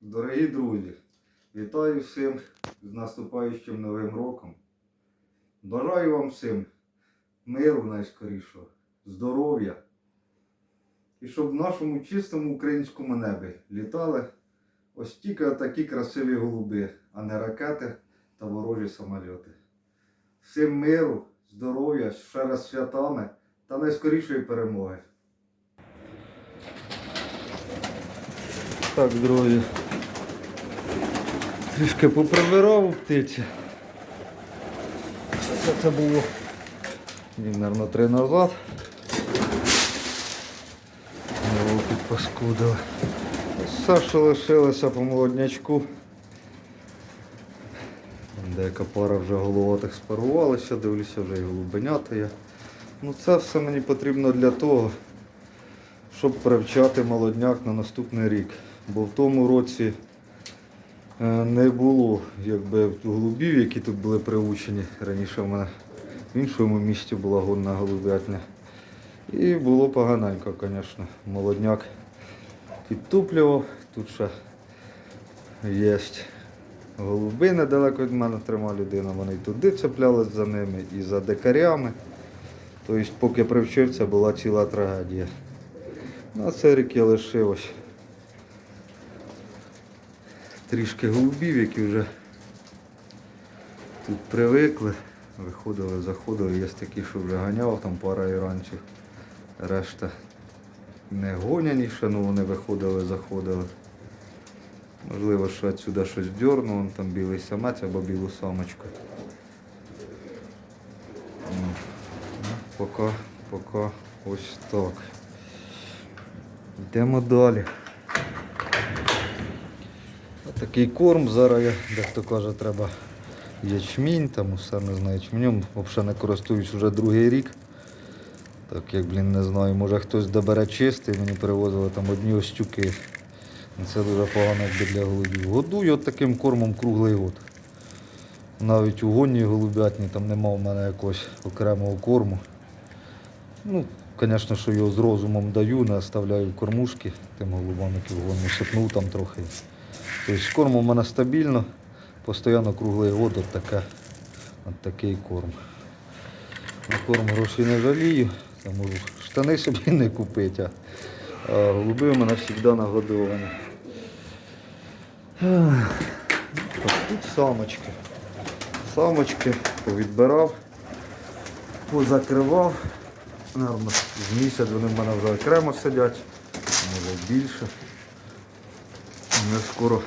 Дорогі друзі, вітаю всім з наступаючим новим роком. Бажаю вам всім миру найскорішого, здоров'я. І щоб в нашому чистому українському небі літали ось тільки такі красиві голуби, а не ракети та ворожі самольоти. Всім миру, здоров'я, ще раз святами та найскорішої перемоги. Так, друзі. Трішки поприбирав у птиці. Це, це було днів, мабуть, три назад. Його підпаскудили. Все, що лишилося по молоднячку. Деяка пара вже головатих спарувалася, дивлюся, вже і голубенята є. Ну це все мені потрібно для того, щоб привчати молодняк на наступний рік. Бо в тому році не було якби, голубів, які тут були приучені. Раніше в мене в іншому місті була гонна голубятня. І було поганенько, звісно. Молодняк підтуплював. Тут ще є голуби недалеко від мене трима людина. Вони і туди цеплялись за ними, і за дикарями. Тобто, поки привчився, була ціла трагедія. На цей рік я лишив ось трішки голубів, які вже тут привикли. Виходили, заходили, є такі, що вже ганяв, там пара іранців. Решта не гоняні ще, ну вони виходили, заходили. Можливо, що відсюди щось дьорну, вон там білий самець або білу самочку. Ну, Поки, поки ось так. Йдемо далі. Такий корм зараз, дехто каже, треба ячмінь, там усе не знаю, ячменем. Взагалі не користуюсь вже другий рік. Так як, блін, не знаю, може хтось добере чистий, мені привозили там одні остюки. Це дуже погано якби для голубів. Годую от таким кормом круглий год. Навіть у гонній голубятні там нема в мене якогось окремого корму. Ну, звісно, що його з розумом даю, не оставляю кормушки тим голубам, які в гонну сипнув там трохи. Тобто з кормом у мене стабільно, постійно круглий год от, таке, от такий корм. На корм грошей не жалію, я можу штани собі не купити, а, голуби у мене завжди нагодовані. Тут самочки. Самочки повідбирав, позакривав. Наверно, з місяць вони в мене вже окремо сидять, може більше. Не скоро,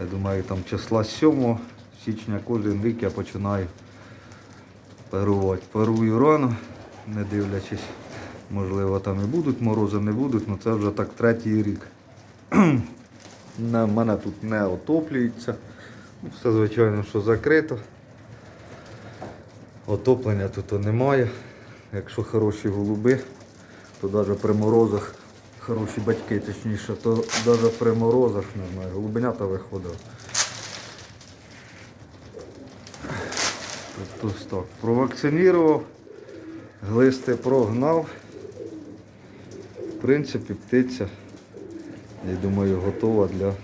я думаю, там числа 7 січня кожен рік я починаю парувати. Парую рано, не дивлячись, можливо там і будуть морози, не будуть, але це вже так третій рік. На мене тут не отоплюється. Ну, Все звичайно, що закрито. Отоплення тут немає. Якщо хороші голуби, то навіть при морозах, хороші батьки точніше, то навіть при морозах, не знаю, голубенята. Тобто так. Провакцинував, глисти прогнав. В принципі, птиця, я думаю, готова для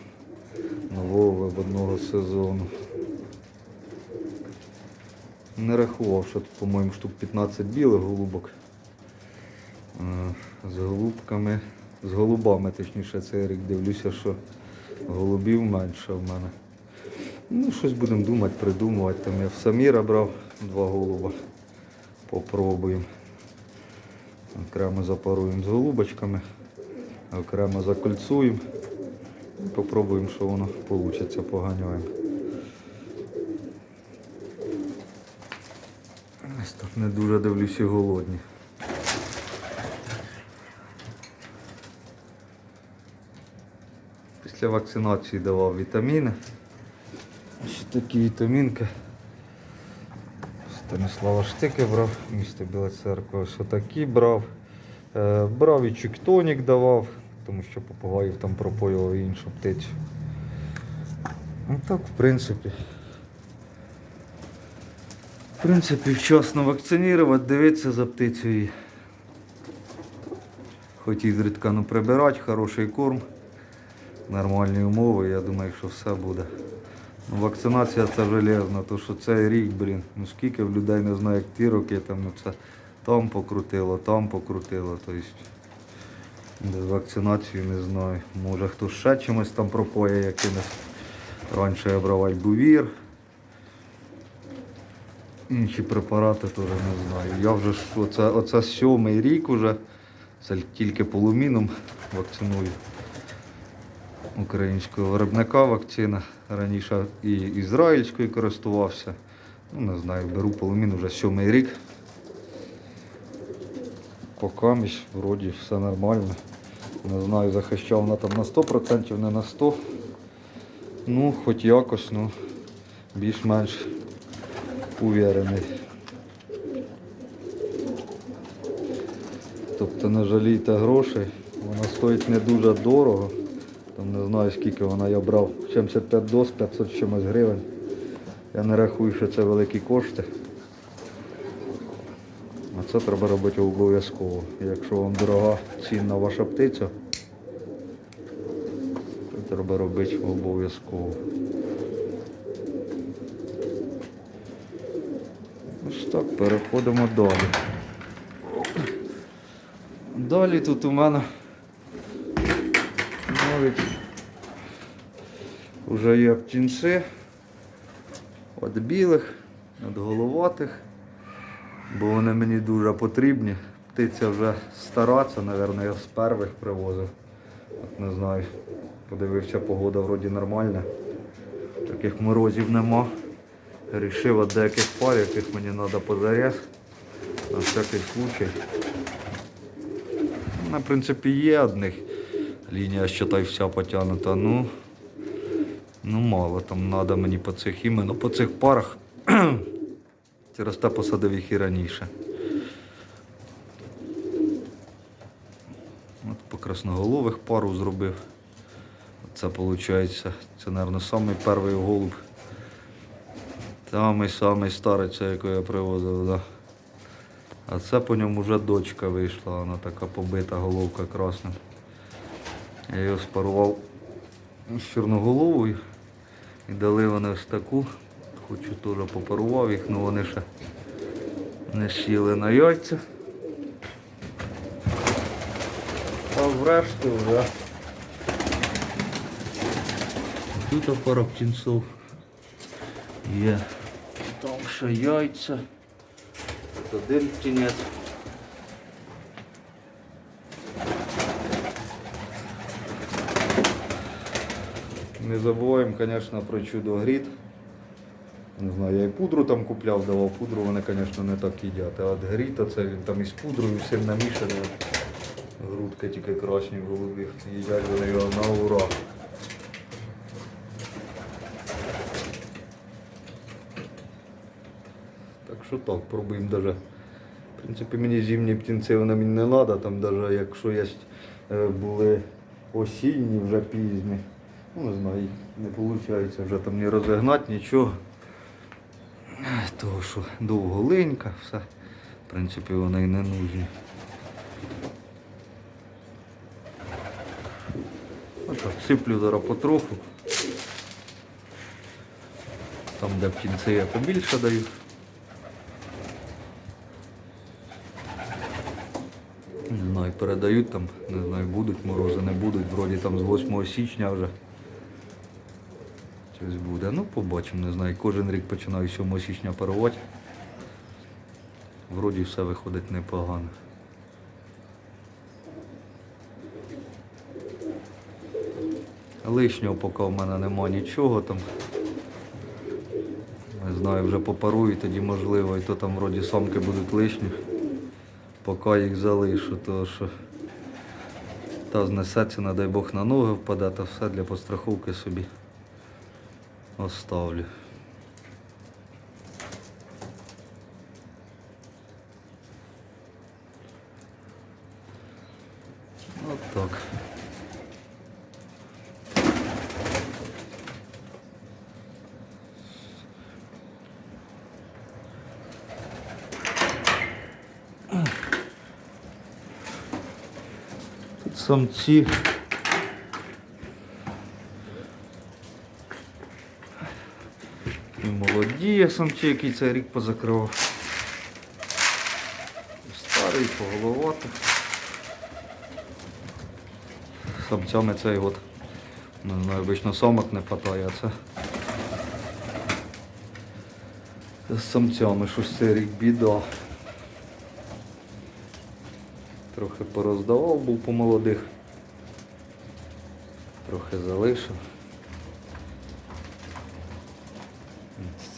нового виводного сезону. Не рахував, що тут, по-моєму, штук 15 білих голубок. Е, З голубками, з голубами, точніше, цей рік дивлюся, що голубів менше в мене. Ну, щось будемо думати, придумувати. Там я в Саміра брав два голуба. Попробуємо. Окремо запаруємо з голубочками, окремо закольцуємо. І Попробуємо, що воно вийде, так не дуже дивлюсь і голодні. Після вакцинації давав вітаміни. Ще такі вітамінки. Станислава Штики брав, місто Біла Церква, ось отакі брав. Е, брав і чуктонік давав, тому що попугаїв там пропоював іншу птицю. Ну так, в принципі. В принципі, вчасно вакцинувати, дивитися за птицею. Хоч і зрідка ну, прибирати, хороший корм. Нормальні умови, я думаю, що все буде. Ну, вакцинація це железно, то що цей рік, блін, ну скільки в людей не знаю, як ті роки, там ну, це там покрутило, там покрутило. Тобто без вакцинації не знаю. Може хтось ще чимось там пропоє якимось. Раніше я брав альбувір. Інші препарати теж не знаю. Я вже оце, оце сьомий рік уже. Це тільки полуміном вакциную українського виробника вакцина. Раніше і ізраїльською користувався. Ну, не знаю, беру полумін вже сьомий рік. Покамість, вроді все нормально. Не знаю, захищав вона там на 100%, не на 100%. Ну, хоч якось, ну, більш-менш уверений. Тобто не жалійте грошей. Вона стоїть не дуже дорого. Не знаю скільки вона я брав. 75 доз, 500 чимось гривень. Я не рахую, що це великі кошти. А це треба робити обов'язково. Якщо вам дорога цінна ваша птиця, то треба робити обов'язково. Ось так, переходимо далі. Далі тут у мене навіть вже є птінці від білих, від головатих, бо вони мені дуже потрібні. Птиця вже стара, це, мабуть, я з перших привозив. От не знаю, подивився, погода вроді нормальна. Таких морозів нема. Рішив від деяких пар, яких мені треба позарез. На всякий случай. На принципі є одних. Лінія, що та й вся потягнута. Ну, ну мало там треба мені по цих іменно по цих парах. Через те посадив їх і раніше. От по красноголових пару зробив. Це виходить, це, мабуть, самий перший голуб. Самий самий старий, який я привозив, да. А це по ньому вже дочка вийшла, вона така побита головка красним. Я його спарував з чорноголовою і дали вони ось таку. Хочу теж попарував їх, але вони ще не сіли на яйця. А врешті вже тут пара птінців є. Там ще яйця. Тут один птінець. Не забуваємо, звісно, про чудо грід. Не знаю, я і пудру там купляв, давав пудру, вони, звісно, не так їдять. А от гріта це він там із пудрою всім намішаний. Грудка тільки красні голубі. Їдять вони його на ура. Так що так, пробуємо даже. В принципі, мені зимні птінці вони мені не треба, там даже якщо є е, були осінні, вже пізні. Ну, не знаю, не виходить вже там ні розігнати, нічого. Того що довго линька, все. В принципі, вони і не нужні. Отак, сиплю зараз потроху. Там, де птінці я побільше даю. Не знаю, передають там, не знаю, будуть морози, не будуть. Вроді там з 8 січня вже. Щось буде. Ну, побачимо, не знаю. Кожен рік починаю 7 січня парувати. Вроді все виходить непогано. Лишнього поки в мене нема нічого там. Не знаю, вже попарую, тоді можливо, і то там вроді самки будуть лишні. Поки їх залишу, то що та знесеться, не дай Бог на ноги впаде, то все для постраховки собі оставлю. От так. Тут самці І молоді самці, який цей рік позакривав. Старий, поголоватий. Самцями цей год. Не знаю, обично самок не хватає, а. Це з самцями щось цей рік біда. Трохи пороздавав був по молодих. Трохи залишив.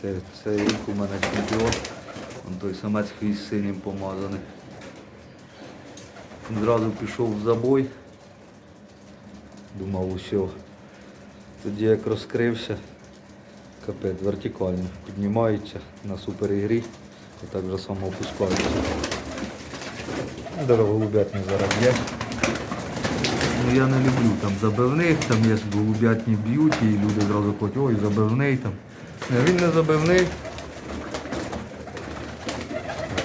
Це, це рік у мене чемпіон. Вон той самець хвіст синім помазаний. Зразу пішов в забой. Думав усьо. Тоді як розкрився, капець, вертикально. Піднімається на суперігрі і так же само опускається. Голубятні зараз є. Ну я не люблю там забивних, там є голубятні б'ють і люди зразу кажуть, ой, забивний там. Він не забивний.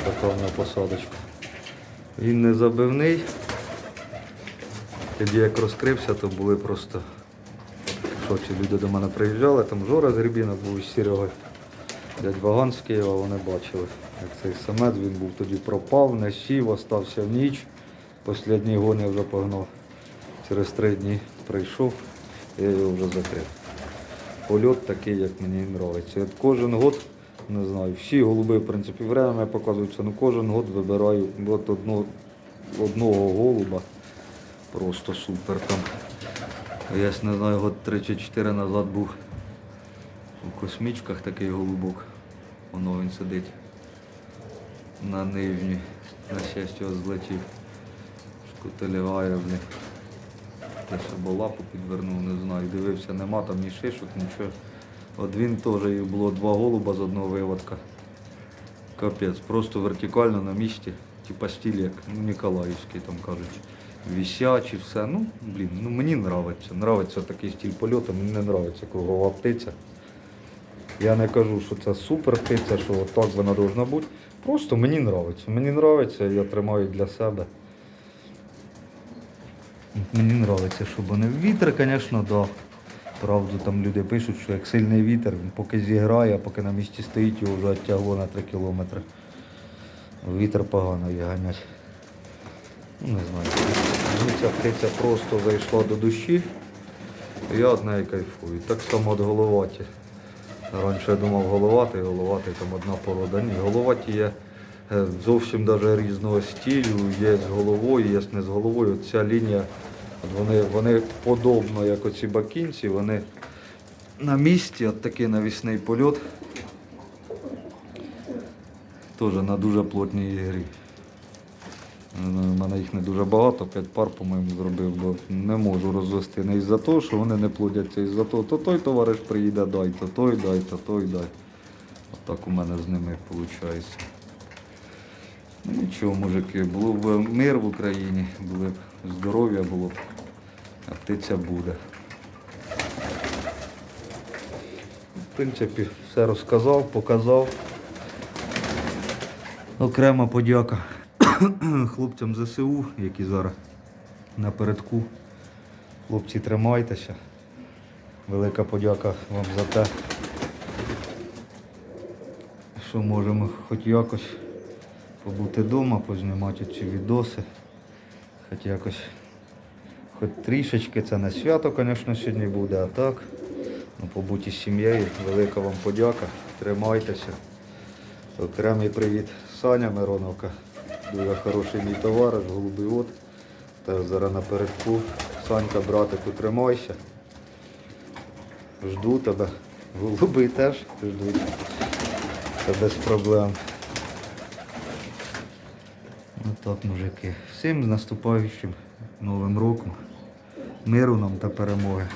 Ось посадочка. Він не забивний. Тоді як розкрився, то були просто шоці. Люди до мене приїжджали, там Жора з Гребінок був із Серегою. Дядь Ваган з Києва, вони бачили, як цей самець, він був тоді пропав, не сів, остався в ніч. Послідній гон я вже погнав. Через три дні прийшов, я його вже закрив. Польот такий, як мені подобається. Кожен год, не знаю, всі голуби, в принципі, время показуються, ну кожен год вибираю от одного, одного голуба. Просто супер там. Я не знаю, год 3 чи 4 назад був у космічках такий голубок. Воно він сидить на нижній. На щастя злетів. Шкутилягає, блін. Те, що бо лапу підвернув, не знаю. Дивився, нема там ні шишок, нічого. От він теж було два голуба з одного виводка. Капець, просто вертикально на місці, типа стиль, як Ніколаївський там кажуть. Вісячі, все. Ну, блін, ну мені нравиться. Нравиться такий стиль польоту, мені не нравиться кругова птиця. Я не кажу, що це супер птиця, що от так вона повинна бути. Просто мені нравиться. Мені нравиться, я тримаю для себе. Мені нравиться, щоб вони вітер, звісно, да. Правду там люди пишуть, що як сильний вітер, він поки зіграє, поки на місці стоїть, його вже оттягло на 3 кілометри. Вітер погано є ганять. Ну, не знаю. Ця птиця просто зайшла до душі. Я від неї кайфую. Так само від головаті. Раніше я думав головатий, головатий там одна порода. Ні, головаті є е, зовсім даже різного стилю, є з головою, є не з головою. От Ця лінія, от вони, вони подобно, як оці бакінці, вони на місці, от такий навісний польот. Теж на дуже плотній ігрі. У мене їх не дуже багато, 5 пар, по-моєму, зробив, бо не можу розвести. Не із-за того, що вони не плодяться, із-за того, то той товариш приїде, дай, то той дай, то той дай. Отак у мене з ними виходить. Ну нічого, мужики, було б мир в Україні, було б здоров'я було б, а птиця буде. В принципі, все розказав, показав. Окрема подяка хлопцям ЗСУ, які зараз напередку. Хлопці, тримайтеся. Велика подяка вам за те, що можемо хоч якось побути вдома, познімати ці відоси. Хоч якось, хоч трішечки, це не свято, звісно, сьогодні буде, а так. Ну, побути з сім'єю, велика вам подяка. Тримайтеся. Окремий привіт Саня Мироновка. Дуже хороший мій товариш, голубий от. Теж зараз напередку. Санька, братику, тримайся. Жду тебе. Голуби теж ждуть. Це без проблем. Ну так, мужики. Всім з наступаючим Новим роком. Миру нам та перемоги.